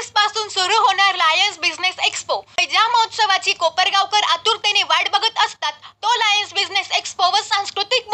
चोवीसपासून सुरू होणार Lions business expo ज्या महोत्सवाची कोपरगावकर आतुरतेने वाट बघत असतात तो लायन्स बिझनेस एक्सपो व सांस्कृतिक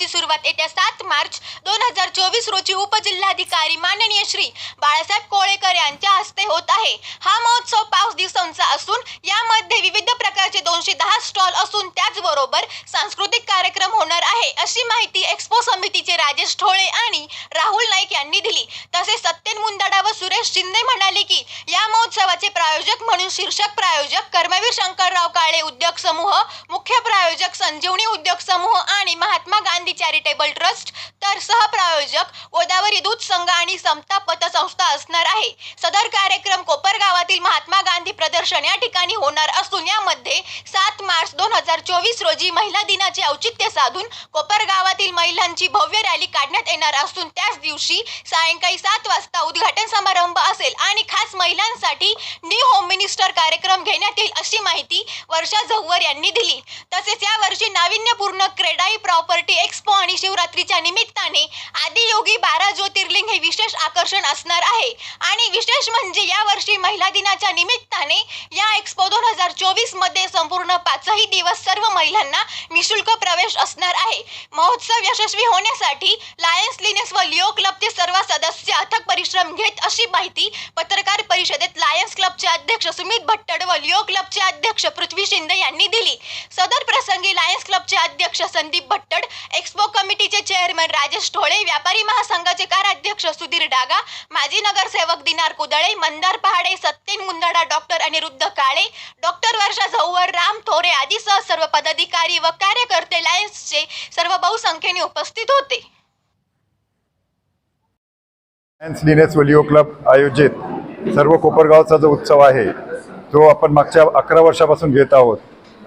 महोत्सवाची सुरुवात येत्या सात मार्च दोन हजार चोवीस रोजी उपजिल्हाधिकारी माननीय श्री बाळासाहेब कोळेकर यांच्या हस्ते होत आहे. हा महोत्सव पाच दिवसांचा असून यामध्ये विविध प्रकारचे दोनशे दहा स्टॉल असून त्याचबरोबर सांस्कृतिक कार्यक्रम होणार आहे अशी माहिती एक्सपो समितीचे राजेश ठोळे आणि राहुल नाईक यांनी दिली. तसेच सत्यन मुंदडा व सुरेश शिंदे म्हणाले की या महोत्सवाचे प्रायोजक म्हणून शीर्षक प्रायोजक कर्मवीर शंकरराव काळे उद्योग समूह मुख्य प्रायोजक संजीवनी उद्योग समूह आणि महात्मा गांधी चॅरिटेबल ट्रस्ट तर सहप्रायोजक गोदावरी दूध संघ आणि समता पतसंस्था असणार आहे. सदर कार्यक्रम कोपरगावातील महात्मा गांधी प्रदर्शन या ठिकाणी होणार असून यामध्ये सात मार्च दोन हजार चोवीस रोजी महिला दिनाचे औचित्य साधून कोपरगावातील महिलांची भव्य रॅली काढण्यात येणार असून त्याच दिवशी सायंकाळी सात वाजता उद्घाटन समारंभ असेल आणि खास महिलांसाठी न्यू होम मिनिस्टर कार्यक्रम घेण्यात येईल अशी माहिती वर्षा झव्वर यांनी दिली. तसेच यावर्षी नाविन्यपूर्ण क्रेडाई प्रॉपर्टी एक्स एक्सपो आणि शिवरात्रीच्या निमित्ताने आदियोगी बारा ज्योतिर्लिंग हे विशेष आकर्षण असणार आहे. आणि विशेष म्हणजे यावर्षी महिला दिनाच्या निमित्ताने या एक्सपो दोन हजार चोवीसमध्ये संपूर्ण पाचही दिवस सर्व महिलांना निशुल्क प्रवेश असणार आहे. महोत्सव यशस्वी होण्यासाठी लायन्स लिनेस व लिओ क्लबचे सर्व सदस्य अथक परिश्रम घेत अशी माहिती पत्रकार परिषदेत लायन्स क्लबचे अध्यक्ष सुमित भट्टड व लिओ क्लबचे अध्यक्ष पृथ्वी शिंदे यांनी दिली. सदर प्रसंगी लायन्स क्लबचे अध्यक्ष संदीप भट्टड एक्सपो कमिटीचे चेअरमन राजेश ढोळे व्यापारी महासंघाचे कार्याध्यक्ष सुधीर डागा माजी नगरसेवक दिनार कुदळे मंदार पहाडे सत्येन मुंदडा डॉक्टर अनिरुद्ध काळे डॉक्टर वर्षा झौवर राम थोरे आदीसह सर्व पदाधिकारी व कार्यकर्ते लायन्सचे सर्व बहुसंख्येने उपस्थित होते. लायन्स डिनेस वलिओ क्लब आयोजित सर्व कोपरगावचा जो उत्सव आहे तो आपण मागच्या अकरा वर्षापासून घेत आहोत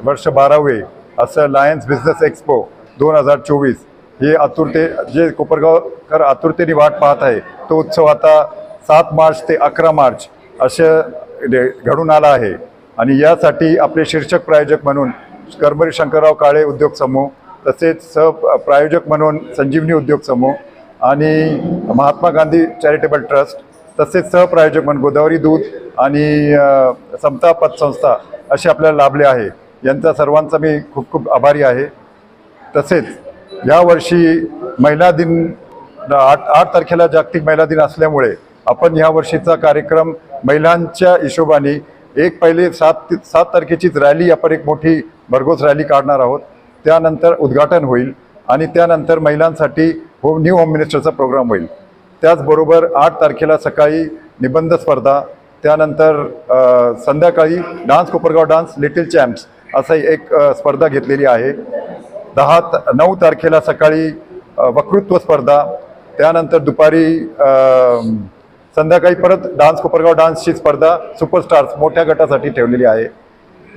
वर्ष बारावे असं लायन्स बिझनेस एक्सपो दोन हजार चोवीस हे आतुरते जे कोपरगावकर आतुरतेने वाट पाहत आहे तो उत्सव आता सात मार्च ते अकरा मार्च असं डे- घडून आला आहे. आणि यासाठी आपले शीर्षक प्रायोजक म्हणून कर्मरी शंकरराव काळे उद्योग समूह तसेच सह प्रायोजक म्हणून संजीवनी उद्योग समूह आणि महात्मा गांधी चॅरिटेबल ट्रस्ट तसेच सहप्रायोजक म्हणून गोदावरी दूध आणि समता पतसंस्था असे आपल्याला लाभले आहे. यांचा सर्वांचा मी खूप खूप आभारी आहे. तसेच यावर्षी महिला दिन आठ आठ तारखेला जागतिक महिला दिन असल्यामुळे आपण ह्या वर्षीचा कार्यक्रम महिलांच्या हिशोबाने एक पहिले सात सात तारखेचीच रॅली आपण एक मोठी भरघोस रॅली काढणार आहोत. त्यानंतर उद्घाटन होईल आणि त्यानंतर महिलांसाठी होम न्यू होम मिनिस्टरचा प्रोग्राम होईल. त्याचबरोबर आठ तारखेला सकाळी निबंध स्पर्धा त्यानंतर संध्याकाळी dance Kopargaon dance little champs असं एक स्पर्धा घेतलेली आहे. दहा त नऊ तारखेला सकाळी वक्तृत्व स्पर्धा त्यानंतर दुपारी संध्याकाळी परत डान्स कोपरगाव डान्सची स्पर्धा सुपरस्टार्स मोठ्या गटासाठी ठेवलेली आहे.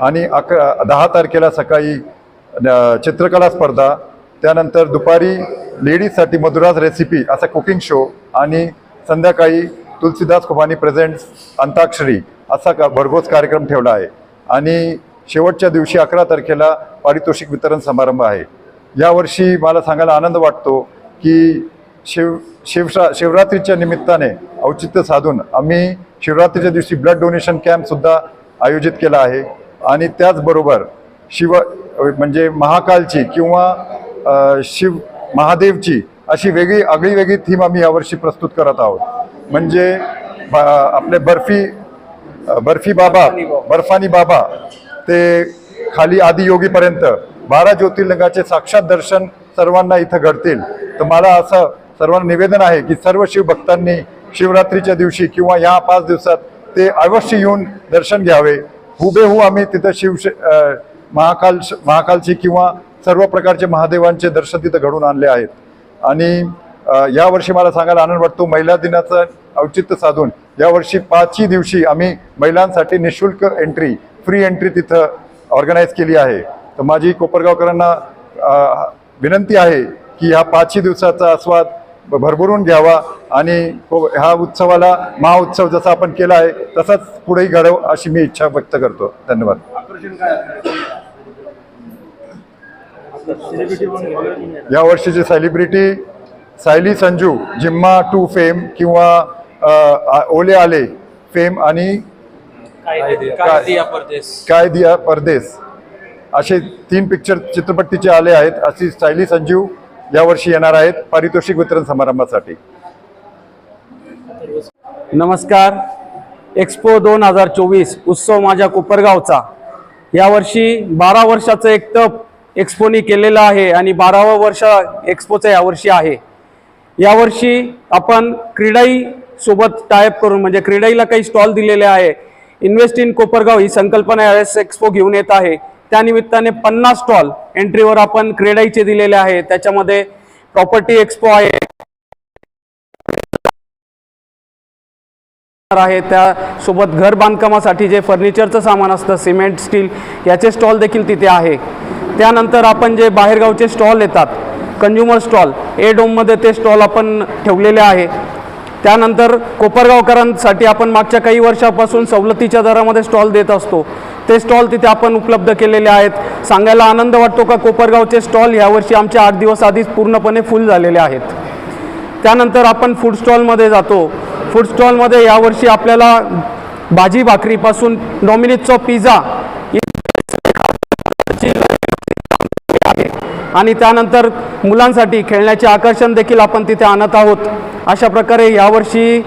आणि अकरा दहा तारखेला सकाळी चित्रकला स्पर्धा त्यानंतर दुपारी लेडीजसाठी मधुराज रेसिपी असा कुकिंग शो आणि संध्याकाळी तुलसीदास खुबानी प्रेझेंट्स अंताक्षरी असा का भरघोस कार्यक्रम ठेवला आहे. आणि शेवटच्या दिवशी अकरा तारखेला पारितोषिक वितरण समारंभ आहे. यावर्षी मला सांगायला आनंद वाटतो की शिव शिवशा शिवरात्रीच्या निमित्ताने औचित्य साधून आम्ही शिवरात्रीच्या दिवशी ब्लड डोनेशन कॅम्पसुद्धा आयोजित केला आहे. आणि त्याचबरोबर शिव म्हणजे महाकालची किंवा शिव महादेवची अशी वेगळी आगळी वेगळी थीम आम्ही यावर्षी प्रस्तुत करत आहोत. म्हणजे आपले बर्फी बर्फी बाबा बर्फानी बाबा ते खाली आदियोगीपर्यंत बारा ज्योतिर्लिंगाचे साक्षात दर्शन सर्वांना इथं घडतील. तर मला असं सर्वांना निवेदन आहे की सर्व शिवभक्तांनी शिवरात्रीच्या दिवशी किंवा या पाच दिवसात ते अवश्य येऊन दर्शन घ्यावे. हुबेहू आम्ही तिथं शिव महाकाल महाकालची किंवा सर्व प्रकारचे महादेवांचे दर्शन तिथं घडून आणले आहेत. आणि यावर्षी मला सांगायला आनंद वाटतो महिला दिनाचं औचित्य साधून यावर्षी पाचही दिवशी आम्ही महिलांसाठी निशुल्क एंट्री फ्री एंट्री तिथं ऑर्गनाईज केली आहे. तर माझी कोपरगावकरांना विनंती आहे की ह्या पाचही दिवसाचा आस्वाद भरभरून घ्यावा आणि को- ह्या उत्सवाला महाउत्सव जसा आपण केला आहे तसाच पुढेही घडव अशी मी इच्छा व्यक्त करतो. धन्यवाद. या वर्षीचे सेलिब्रिटी सायली संजू जिम्मा टू फेम किंवा ओले आले फेम आणि काय दिया? परदेस? असे तीन पिक्चर चित्रपट तिचे आले आहेत. अशी स्टायली संजीव यावर्षी येणार आहेत पारितोषिक वितरण समारंभासाठी. नमस्कार. एक्सपो दोन हजार चोवीस उत्सव माझ्या कोपरगावचा. यावर्षी बारा वर्षाचं एक तप एक्सपोनी केलेलं आहे आणि बारावं वर्ष एक्सपोचं यावर्षी आहे. यावर्षी आपण क्रीडाई सोबत टायप करून म्हणजे क्रीडाईला काही स्टॉल दिलेले आहे. इन्व्हेस्ट इन कोपरगाव ही संकल्पना यावेळेस एक्सपो घेऊन येत आहे. त्यानिमित्ताने पन्नास स्टॉल एंट्रीवर आपण क्रीडाईचे दिलेले आहे. त्याच्यामध्ये प्रॉपर्टी एक्सपो आहे. आहे. त्यासोबत घर बांधकामासाठी जे फर्निचरचं सामान असतं सिमेंट स्टील याचे स्टॉल देखील तिथे आहे. त्यानंतर आपण जे बाहेरगावचे स्टॉल येतात कंज्युमर स्टॉल ए डोममध्ये ते स्टॉल आपण ठेवलेले आहे. त्यानंतर कोपरगावकरांसाठी आपण मागच्या काही वर्षापासून सवलतीच्या दरामध्ये स्टॉल देत असतो. ते स्टॉल तिथे आपण उपलब्ध केलेले आहेत. सांगायला आनंद वाटतो का कोपरगावचे स्टॉल यावर्षी आमचे आठ दिवस आधीच पूर्णपणे फुल झालेले आहेत. त्यानंतर आपण फूड स्टॉलमध्ये जातो. फूड स्टॉलमध्ये यावर्षी आपल्याला भाजी भाकरीपासून डॉमिनिजचा पिझ्झा आणि त्यानंतर मुलांसाठी खेळण्याचे आकर्षण देखील आपण तिथे आणत आहोत. अशा प्रकारे यावर्षी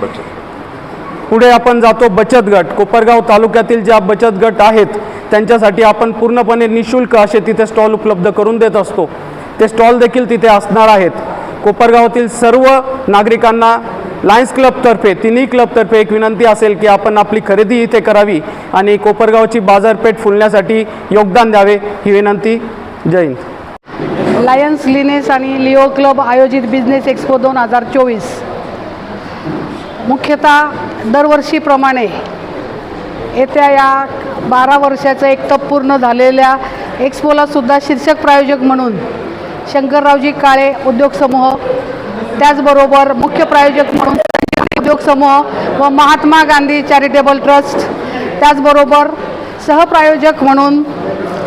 पुढे आपण जातो बचत गट. कोपरगाव तालुक्यातील ज्या बचत गट आहेत त्यांच्यासाठी आपण पूर्णपणे निशुल्क असे तिथे स्टॉल उपलब्ध करून देत असतो. ते स्टॉल देखील तिथे असणार आहेत. कोपरगावातील सर्व नागरिकांना लायन्स क्लबतर्फे तिन्ही क्लबतर्फे एक विनंती असेल की आपण आपली खरेदी इथे करावी आणि कोपरगावची बाजारपेठ फुलण्यासाठी योगदान द्यावे ही विनंती. जय हिंद. लायन्स लिनेस आणि लिओ क्लब आयोजित बिझनेस एक्सपो दोन हजार चोवीस. मुख्यतः दरवर्षीप्रमाणे येत्या या बारा वर्षाचं एक तप पूर्ण झालेल्या एक्सपोलासुद्धा शीर्षक प्रायोजक म्हणून शंकररावजी काळे उद्योग समूह त्याचबरोबर मुख्य प्रायोजक म्हणून उद्योग समूह व महात्मा गांधी चॅरिटेबल ट्रस्ट त्याचबरोबर सहप्रायोजक म्हणून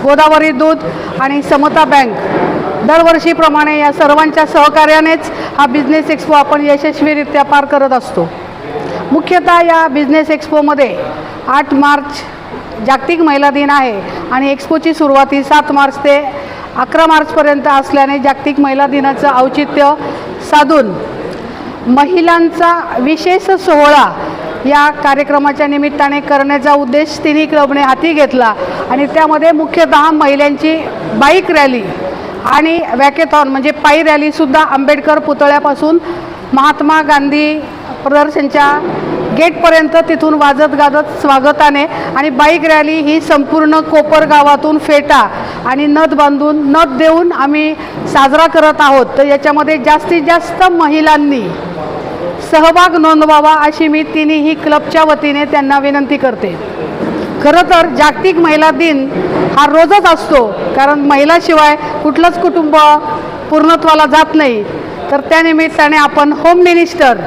गोदावरी दूध आणि समता बँक दरवर्षीप्रमाणे या सर्वांच्या सहकार्यानेच हा बिझनेस एक्सपो आपण यशस्वीरित्या पार करत असतो. मुख्यतः या बिझनेस एक्सपोमध्ये आठ मार्च जागतिक महिला दिन आहे आणि एक्सपोची सुरुवात ही सात मार्च ते अकरा मार्चपर्यंत असल्याने जागतिक महिला दिनाचं औचित्य साधून महिलांचा विशेष सोहळा या कार्यक्रमाच्या निमित्ताने करण्याचा उद्देश तिन्ही क्लबने हाती घेतला आणि त्यामध्ये मुख्यतः महिलांची बाईक रॅली आणि वॅकेथॉन म्हणजे पायी रॅलीसुद्धा आंबेडकर पुतळ्यापासून महात्मा गांधी प्रदर्शनच्या गेटपर्यंत तिथून वाजत गाजत स्वागताने आणि बाईक रॅली ही संपूर्ण कोपर गावातून फेटा आणि नथ बांधून नथ देऊन आम्ही साजरा करत आहोत. तर याच्यामध्ये जास्तीत जास्त महिलांनी सहभाग नोंदवावा अशी मी तिन्ही क्लबच्या वतीने त्यांना विनंती करते. खरं तर जागतिक महिला दिन हा रोजच असतो कारण महिलाशिवाय कुठलंच कुटुंब पूर्णत्वाला जात नाही. तर त्यानिमित्ताने आपण होम मिनिस्टर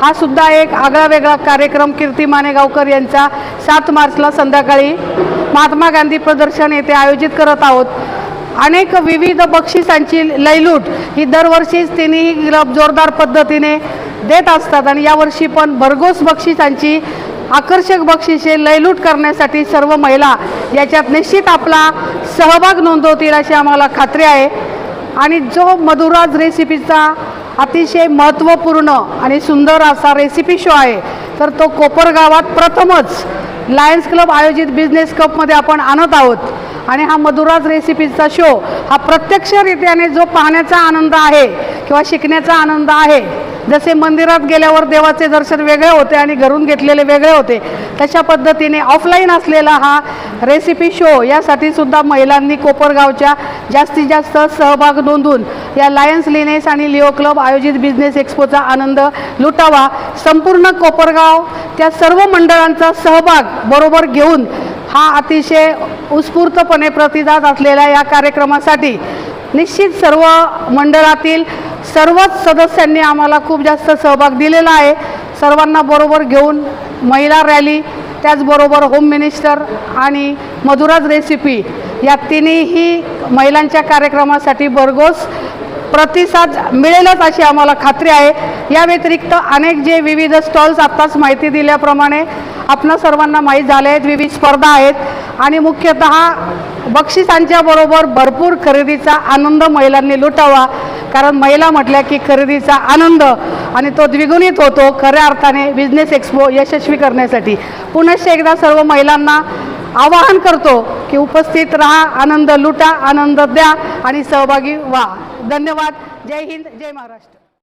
हा सुद्धा एक आगळा वेगळा कार्यक्रम कीर्ती मानेगावकर यांचा सात मार्चला संध्याकाळी महात्मा गांधी प्रदर्शन येथे आयोजित करत आहोत. अनेक विविध बक्षिसांची लयलूट ही दरवर्षीच तिन्ही जोरदार पद्धतीने देत असतात आणि यावर्षी पण भरघोस बक्षिसांची आकर्षक बक्षिसे लयलूट करण्यासाठी सर्व महिला याच्यात निश्चित आपला सहभाग नोंदवतील अशी आम्हाला खात्री आहे. आणि जो मधुराज रेसिपीचा अतिशय महत्त्वपूर्ण आणि सुंदर असा रेसिपी शो आहे तर तो कोपरगावात प्रथमच लायन्स क्लब आयोजित बिझनेस कपमध्ये आपण आणत आहोत. आणि हा मधुराज रेसिपीचा शो हा प्रत्यक्षरित्याने जो पाहण्याचा आनंद आहे किंवा शिकण्याचा आनंद आहे जसे मंदिरात गेल्यावर देवाचे दर्शन वेगळे होते आणि घरून घेतलेले वेगळे होते तशा पद्धतीने ऑफलाईन असलेला हा रेसिपी शो यासाठी सुद्धा महिलांनी कोपरगावच्या जास्तीत जास्त सहभाग नोंदून या लायन्स लिनेस आणि लिओ क्लब आयोजित बिझनेस एक्सपोचा आनंद लुटावा. संपूर्ण कोपरगाव त्या सर्व मंडळांचा सहभाग बरोबर घेऊन हा अतिशय उत्स्फूर्तपणे प्रतिसाद असलेल्या या कार्यक्रमासाठी निश्चित सर्व मंडळातील सर्वच सदस्यांनी आम्हाला खूप जास्त सहभाग दिलेला आहे. सर्वांना बरोबर घेऊन महिला रॅली त्याचबरोबर होम मिनिस्टर आणि मधुराज रेसिपी या तिन्हीही महिलांच्या कार्यक्रमासाठी भरघोस प्रतिसाद मिळेलच अशी आम्हाला खात्री आहे. या व्यतिरिक्त अनेक जे विविध स्टॉल्स आत्ताच माहिती दिल्याप्रमाणे आपणा सर्वांना माहीत झाले आहेत विविध स्पर्धा आहेत आणि मुख्यतः बक्षिसांच्या बरोबर भरपूर खरेदीचा आनंद महिलांनी लुटावा. कारण महिला म्हटल्या की खरेदीचा आनंद आणि तो द्विगुणित होतो खऱ्या अर्थाने बिझनेस एक्सपो यशस्वी करण्यासाठी. पुनश्च एकदा सर्व महिलांना आवाहन करतो की उपस्थित राहा आनंद लुटा आनंद द्या आणि सहभागी व्हा. धन्यवाद. जय हिंद जय महाराष्ट्र.